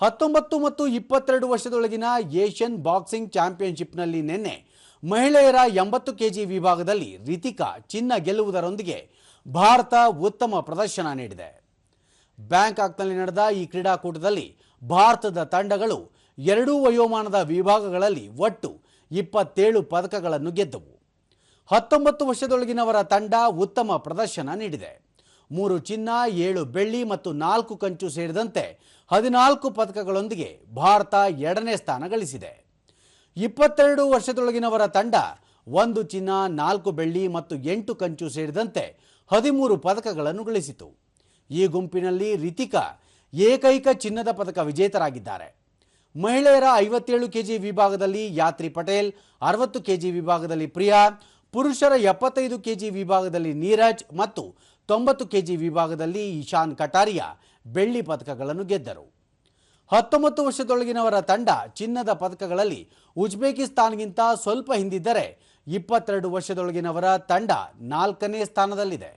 ಹತ್ತೊಂಬತ್ತು ಮತ್ತು ಇಪ್ಪತ್ತೆರಡು ವರ್ಷದೊಳಗಿನ ಏಷ್ಯನ್ ಬಾಕ್ಸಿಂಗ್ ಚಾಂಪಿಯನ್ಶಿಪ್ನಲ್ಲಿ ನಿನ್ನೆ ಮಹಿಳೆಯರ ಎಂಬತ್ತು ಕೆಜಿ ವಿಭಾಗದಲ್ಲಿ ರಿತಿಕಾ ಚಿನ್ನ ಗೆಲ್ಲುವುದರೊಂದಿಗೆ ಭಾರತ ಉತ್ತಮ ಪ್ರದರ್ಶನ ನೀಡಿದೆ. ಬ್ಯಾಂಕಾಕ್ನಲ್ಲಿ ನಡೆದ ಈ ಕ್ರೀಡಾಕೂಟದಲ್ಲಿ ಭಾರತದ ತಂಡಗಳು ಎರಡೂ ವಯೋಮಾನದ ವಿಭಾಗಗಳಲ್ಲಿ ಒಟ್ಟು ಇಪ್ಪತ್ತೇಳು ಪದಕಗಳನ್ನು ಗೆದ್ದವು. ಹತ್ತೊಂಬತ್ತು ವರ್ಷದೊಳಗಿನವರ ತಂಡ ಉತ್ತಮ ಪ್ರದರ್ಶನ ನೀಡಿದೆ. ಮೂರು ಚಿನ್ನ, ಏಳು ಬೆಳ್ಳಿ ಮತ್ತು ನಾಲ್ಕು ಕಂಚು ಸೇರಿದಂತೆ ಹದಿನಾಲ್ಕು ಪದಕಗಳೊಂದಿಗೆ ಭಾರತ ಎರಡನೇ ಸ್ಥಾನ ಗಳಿಸಿದೆ. ಇಪ್ಪತ್ತೆರಡು ವರ್ಷದೊಳಗಿನವರ ತಂಡ ಒಂದು ಚಿನ್ನ, ನಾಲ್ಕು ಬೆಳ್ಳಿ ಮತ್ತು ಎಂಟು ಕಂಚು ಸೇರಿದಂತೆ ಹದಿಮೂರು ಪದಕಗಳನ್ನು ಗಳಿಸಿತು. ಈ ಗುಂಪಿನಲ್ಲಿ ರಿತಿಕಾ ಏಕೈಕ ಚಿನ್ನದ ಪದಕ ವಿಜೇತರಾಗಿದ್ದಾರೆ. ಮಹಿಳೆಯರ ಐವತ್ತೇಳು ಕೆಜಿ ವಿಭಾಗದಲ್ಲಿ ಯಾತ್ರಿ ಪಟೇಲ್, ಅರವತ್ತು ಕೆಜಿ ವಿಭಾಗದಲ್ಲಿ ಪ್ರಿಯಾ, ಪುರುಷರ ಎಪ್ಪತ್ತೈದು ಕೆಜಿ ವಿಭಾಗದಲ್ಲಿ ನೀರಜ್ ಮತ್ತು ತೊಂಬತ್ತು ಕೆಜಿ ವಿಭಾಗದಲ್ಲಿ ಇಶಾನ್ ಕಟಾರಿಯಾ ಬೆಳ್ಳಿ ಪದಕಗಳನ್ನು ಗೆದ್ದರು. ಹತ್ತೊಂಬತ್ತು ವರ್ಷದೊಳಗಿನವರ ತಂಡ ಚಿನ್ನದ ಪದಕಗಳಲ್ಲಿ ಉಜ್ಬೇಕಿಸ್ತಾನ್ಗಿಂತ ಸ್ವಲ್ಪ ಹಿಂದಿದ್ದರೆ ಇಪ್ಪತ್ತೆರಡು ವರ್ಷದೊಳಗಿನವರ ತಂಡ ನಾಲ್ಕನೇ ಸ್ಥಾನದಲ್ಲಿದೆ.